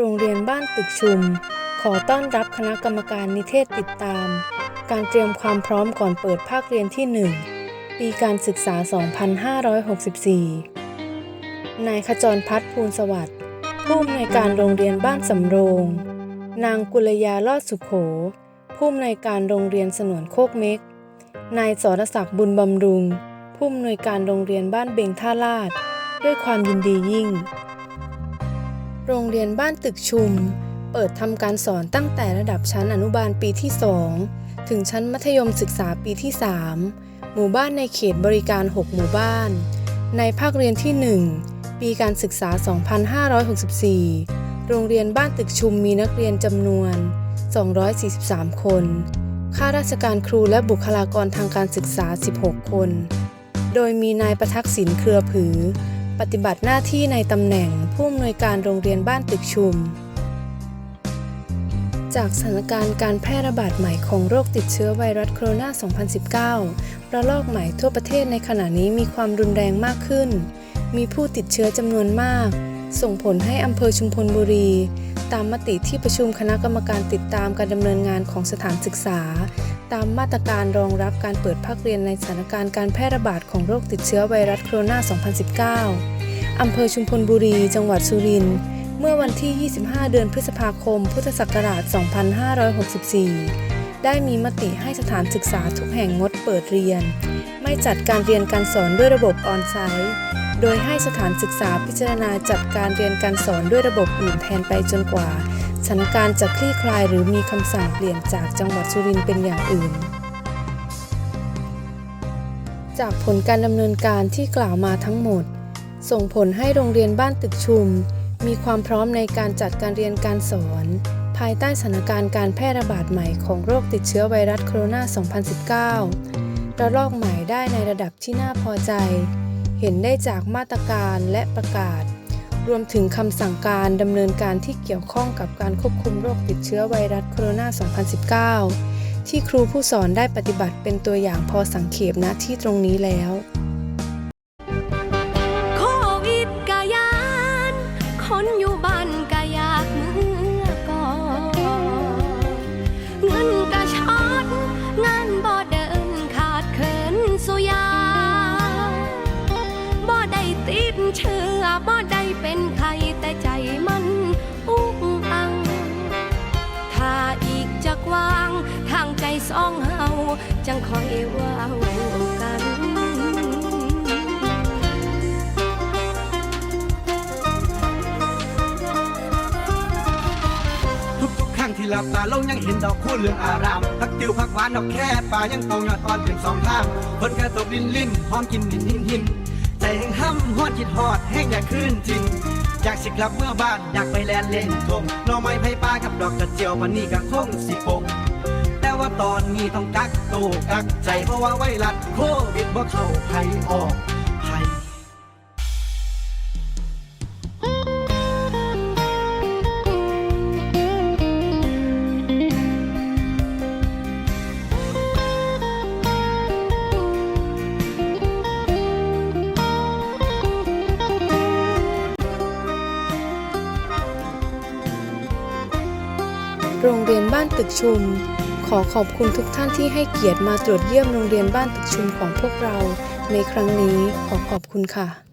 โรงเรียนบ้านตึกชุม ขอต้อนรับคณะกรรมการนิเทศติดตาม การเตรียมความพร้อมก่อนเปิดภาคเรียนที่ 1 ปีการศึกษา 2564 นายขจรพัฒน์ภูลสวัสดิ์ผู้อำนวยการโรงเรียนบ้านสำโรง นางกุลยาลอดสุขโข ผู้อำนวยการโรงเรียนสนวนโคกเม็ก นายสรศักดิ์บุญบำรุง ผู้อำนวยการโรงเรียนบ้านเบงท่าลาด ด้วยความยินดียิ่ง โรงเรียนบ้านตึกชุม เปิดทำการสอนตั้งแต่ระดับชั้นอนุบาลปีที่ 2 ถึงชั้นมัธยมศึกษาปีที่ 3 หมู่บ้านในเขตบริการ 6 หมู่บ้าน ในภาคเรียนที่ 1 ปีการศึกษา 2564 โรงเรียนบ้านตึกชุมมีนักเรียนจำนวน 243 คนข้าราชการครูและบุคลากรทางการศึกษา 16 คน โดยมีนายประทักษิณเครือผือ ปฏิบัติหน้าที่ในตำแหน่งผู้อำนวยการโรงเรียนบ้านตึกชุม จากสถานการณ์การแพร่ระบาดใหม่ของโรคติดเชื้อไวรัสโคโรนา 2019 ระลอกใหม่ทั่วประเทศในขณะนี้มีความรุนแรงมากขึ้น มีผู้ติดเชื้อจำนวนมาก ส่งผลให้อำเภอชุมพลบุรี ตามมติที่ประชุมคณะกรรมการติดตามการดำเนินงานของสถานศึกษา ตามมาตรการรองรับการเปิดภาคเรียนในสถานการณ์การแพร่ระบาดของโรคติดเชื้อไวรัสโคโรนา 2019 อำเภอชุมพลบุรี จังหวัดสุรินทร์ เมื่อวันที่ 25 เดือนพฤษภาคม พุทธศักราช 2564 ได้มีมติให้สถานศึกษาทุกแห่งงดเปิดเรียน ไม่จัดการเรียนการสอนด้วยระบบออนไซต์โดยให้สถานศึกษาพิจารณาจัดการเรียนการสอนด้วยระบบอื่นแทนไปจนกว่า สถานการณ์จะคลี่คลายหรือมีคำสั่งเปลี่ยนจากจังหวัดสุรินทร์เป็นอย่างอื่น จากผลการดำเนินการที่กล่าวมาทั้งหมด ส่งผลให้โรงเรียนบ้านตึกชุม มีความพร้อมในการจัดการเรียนการสอน ภายใต้สถานการณ์การแพร่ระบาดใหม่ของโรคติดเชื้อไวรัสโคโรนา 2019 ระลอกใหม่ได้ในระดับที่น่าพอใจ เห็นได้จากมาตรการและประกาศ รวมถึงคำสั่งการดำเนินการที่เกี่ยวข้องกับการควบคุมโรคติดเชื้อไวรัสโคโรนา 2019 ที่ครูผู้สอนได้ปฏิบัติเป็นตัวอย่างพอสังเขปณที่ตรงนี้แล้วโควิดกะยานคนอยู่บ้านกะย จังคอยว้ากันทุกๆครั้งที่หลับตาลงยังเห็นดอกคูเหลืองอารามพักติวพักหวานดอกแค่ป่ายังโตยอดอ่อนเป็นสองทางเพิ่นกระตกดินลิ้นหอมกินดินหินหินใจแห่งห้ำฮอดจิตฮอดแห้งอยากคืนจริงอยากสิกลับเมื่อบ้านอยากไปแลนเล่นทงนอไม้ไผ่ปลากับดอกกระเจียววันนี้ก็คงสิปง ว่าตอนนี้ต้องกักตัวกักใจเพราะว่าไวรัสโควิดบ่เข้าไผออกไผโรงเรียนบ้านตึกชุม ขอขอบคุณทุกท่านที่ให้เกียรติมาตรวจเยี่ยมโรงเรียนบ้านตึกชุมของพวกเรา ในครั้งนี้ขอขอบคุณค่ะ